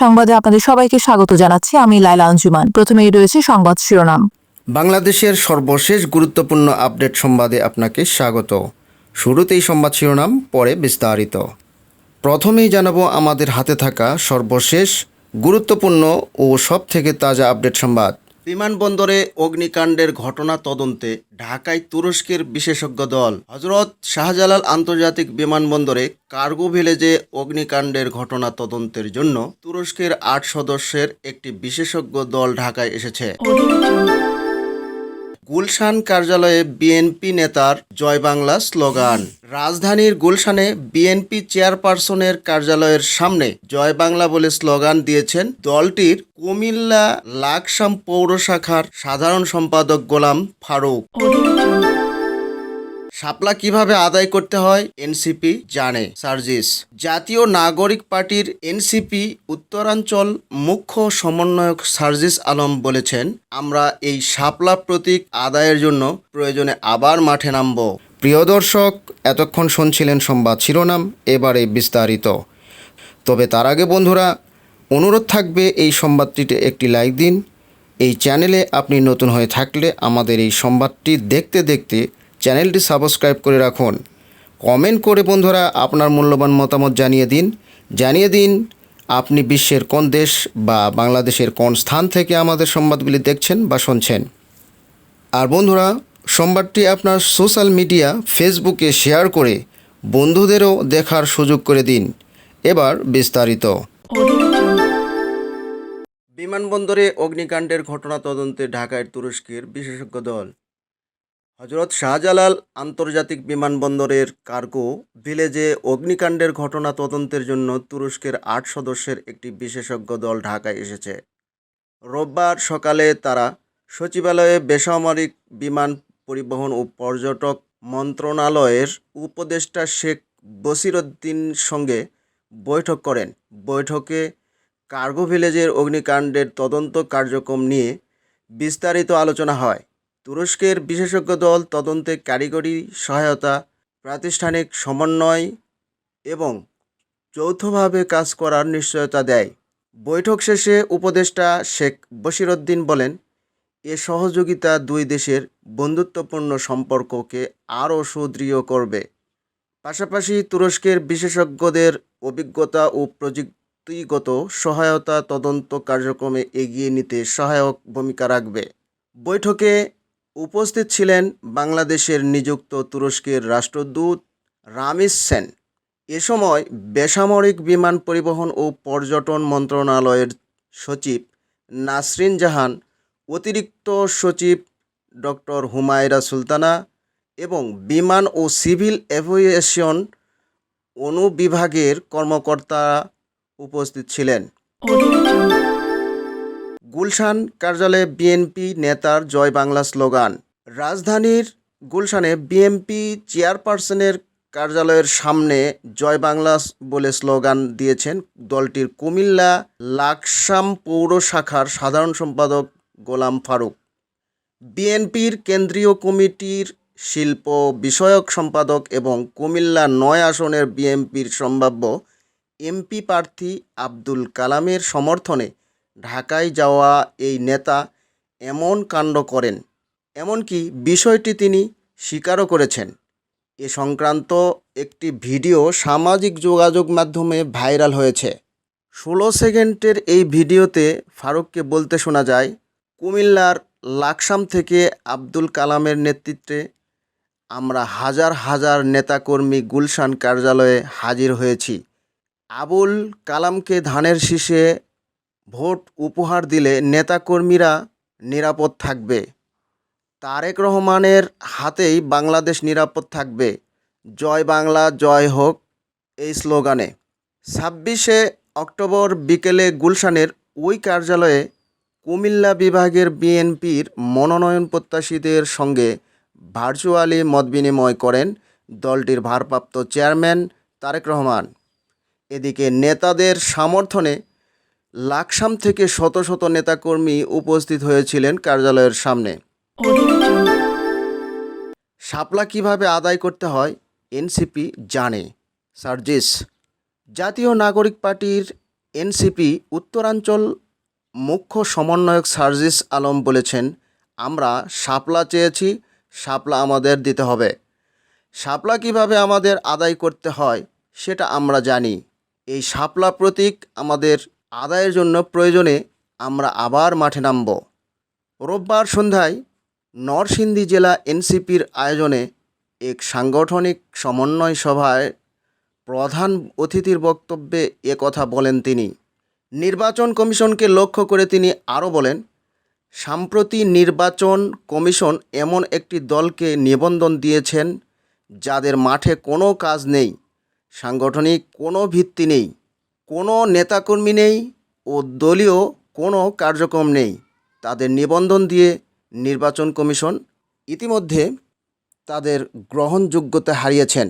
সংবাদে আপনাদের সবাইকে স্বাগত জানাচ্ছি। আমি লাইলা আঞ্জুমান। প্রথমেই রয়েছে সংবাদ শিরোনাম। বাংলাদেশের সর্বশেষ গুরুত্বপূর্ণ আপডেট সংবাদে আপনাকে স্বাগত। শুরুতেই সংবাদ শিরোনাম, পরে বিস্তারিত। প্রথমেই জানাব, আমাদের হাতে থাকা সর্বশেষ গুরুত্বপূর্ণ ও সব থেকে তাজা আপডেট সংবাদ। বিমানবন্দরে অগ্নিকাণ্ডের ঘটনা তদন্তে ঢাকায় তুরস্কের বিশেষজ্ঞ দল। হজরত শাহজালাল আন্তর্জাতিক বিমানবন্দরে কার্গো ভিলেজে অগ্নিকাণ্ডের ঘটনা তদন্তের জন্য তুরস্কের আট সদস্যের একটি বিশেষজ্ঞ দল ঢাকায় এসেছে। গুলশান কার্যালয়ে বিএনপি নেতার জয় বাংলা স্লোগান। রাজধানীর গুলশানে বিএনপি চেয়ারপারসনের কার্যালয়ের সামনে জয় বাংলা বলে স্লোগান দিয়েছেন দলটির কুমিল্লা লাকসাম পৌর শাখার সাধারণ সম্পাদক গোলাম ফারুক। শাপলা কীভাবে আদায় করতে হয়, এনসিপি জানে। সার্জিস, জাতীয় নাগরিক পার্টির এনসিপি উত্তরাঞ্চল মুখ্য সমন্বয়ক সার্জিস আলম বলেছেন, আমরা এই শাপলা প্রতীক আদায়ের জন্য প্রয়োজনে আবার মাঠে নামব। প্রিয় দর্শক, এতক্ষণ শুনছিলেন সংবাদ শিরোনাম, এবারে বিস্তারিত। তবে তার আগে বন্ধুরা, অনুরোধ থাকবে এই সংবাদটিতে একটি লাইক দিন। এই চ্যানেলে আপনি নতুন হয়ে থাকলে আমাদের এই সংবাদটি দেখতে দেখতে চ্যানেলটি সাবস্ক্রাইব করে রাখুন। কমেন্ট করে বন্ধুরা আপনার মূল্যবান মতামত জানিয়ে দিন। জানিয়ে দিন, আপনি বিশ্বের কোন দেশ বা বাংলাদেশের কোন স্থান থেকে আমাদের সংবাদগুলি দেখছেন বা শুনছেন। আর বন্ধুরা সংবাদটি আপনার সোশ্যাল মিডিয়া ফেসবুকে শেয়ার করে বন্ধুদেরও দেখার সুযোগ করে দিন। এবার বিস্তারিত। বিমানবন্দরে অগ্নিকাণ্ডের ঘটনা তদন্তে ঢাকায় তুরস্কের বিশেষজ্ঞ দল। হজরত শাহজালাল আন্তর্জাতিক বিমানবন্দরের কার্গো ভিলেজে অগ্নিকাণ্ডের ঘটনা তদন্তের জন্য তুরস্কের আট সদস্যের একটি বিশেষজ্ঞ দল ঢাকায় এসেছে। রোববার সকালে তারা সচিবালয়ে বেসামরিক বিমান পরিবহন ও পর্যটক মন্ত্রণালয়ের উপদেষ্টা শেখ বসিরউদ্দিন সঙ্গে বৈঠক করেন। বৈঠকে কার্গো ভিলেজের অগ্নিকাণ্ডের তদন্ত কার্যক্রম নিয়ে বিস্তারিত আলোচনা হয়। তুরস্কের বিশেষজ্ঞ দল তদন্তে কারিগরি সহায়তা, প্রাতিষ্ঠানিক সমন্বয় এবং যৌথভাবে কাজ করার নিশ্চয়তা দেয়। বৈঠক শেষে উপদেষ্টা শেখ বশিরউদ্দিন বলেন, এ সহযোগিতা দুই দেশের বন্ধুত্বপূর্ণ সম্পর্ককে আরও সুদৃঢ় করবে। পাশাপাশি তুরস্কের বিশেষজ্ঞদের অভিজ্ঞতা ও প্রযুক্তিগত সহায়তা তদন্ত কার্যক্রমে এগিয়ে নিতে সহায়ক ভূমিকা রাখবে। বৈঠকে উপস্থিত ছিলেন বাংলাদেশের নিযুক্ত তুরস্কের রাষ্ট্রদূত রামিস সেন। এ সময় বেসামরিক বিমান পরিবহন ও পর্যটন মন্ত্রণালয়ের সচিব নাসরিন জাহান, অতিরিক্ত সচিব ডক্টর হুমায়রা সুলতানা এবং বিমান ও সিভিল এভিয়েশন অনুবিভাগের কর্মকর্তা উপস্থিত ছিলেন। গুলশান কার্যালয়ে বিএনপি নেতার জয় বাংলা স্লোগান। রাজধানীর গুলশানে বিএনপি চেয়ারপারসনের কার্যালয়ের সামনে জয় বাংলা বলে স্লোগান দিয়েছেন দলটির কুমিল্লা লাকসাম পৌর শাখার সাধারণ সম্পাদক গোলাম ফারুক। বিএনপির কেন্দ্রীয় কমিটির শিল্প বিষয়ক সম্পাদক এবং কুমিল্লা নয় আসনের বিএনপির সম্ভাব্য এমপি প্রার্থী আব্দুল কালামের সমর্থনে ঢাকায় যাওয়া এই নেতা এমন কাণ্ড করেন, এমনকি বিষয়টি তিনি স্বীকারও করেছেন। এ সংক্রান্ত একটি ভিডিও সামাজিক যোগাযোগ মাধ্যমে ভাইরাল হয়েছে। ষোলো সেকেন্ডের এই ভিডিওতে ফারুককে বলতে শোনা যায়, কুমিল্লার লাকসাম থেকে আব্দুল কালামের নেতৃত্বে আমরা হাজার হাজার নেতাকর্মী গুলশান কার্যালয়ে হাজির হয়েছি। আবুল কালামকে ধানের শীষে ভোট উপহার দিলে নেতাকর্মীরা নিরাপদ থাকবে। তারেক রহমানের হাতেই বাংলাদেশ নিরাপদ থাকবে। জয় বাংলা, জয় হোক, এই স্লোগানে। ছাব্বিশে অক্টোবর বিকেলে গুলশানের ওই কার্যালয়ে কুমিল্লা বিভাগের বিএনপির মনোনয়ন প্রত্যাশীদের সঙ্গে ভার্চুয়ালি মত বিনিময় করেন দলটির ভারপ্রাপ্ত চেয়ারম্যান তারেক রহমান। এদিকে নেতাদের সমর্থনে লাকসাম থেকে শত শত নেতাকর্মী উপস্থিত হয়েছিলেন কার্যালয়ের সামনে। শাপলা কীভাবে আদায় করতে হয়, এনসিপি জানে। সার্জিস, জাতীয় নাগরিক পার্টির এনসিপি উত্তরাঞ্চল মুখ্য সমন্বয়ক সার্জিস আলম বলেছেন, আমরা শাপলা চেয়েছি, শাপলা আমাদের দিতে হবে। শাপলা কীভাবে আমাদের আদায় করতে হয়, সেটা আমরা জানি। এই শাপলা প্রতীক আমাদের আদায়ের জন্য প্রয়োজনে আমরা আবার মাঠে নামব। রোববার সন্ধ্যায় নরসিংদী জেলা এনসিপির আয়োজনে এক সাংগঠনিক সমন্বয় সভায় প্রধান অতিথির বক্তব্যে এ কথা বলেন তিনি। নির্বাচন কমিশনকে লক্ষ্য করে তিনি আরও বলেন, সাম্প্রতি নির্বাচন কমিশন এমন একটি দলকে নিবন্ধন দিয়েছেন যাদের মাঠে কোনো কাজ নেই, সাংগঠনিক কোনো ভিত্তি নেই। কোনো নেতাকর্মী নেই ও দলীয় কোনো কার্যক্রম নেই। তাদের নিবন্ধন দিয়ে নির্বাচন কমিশন ইতিমধ্যে তাদের গ্রহণযোগ্যতা হারিয়েছেন।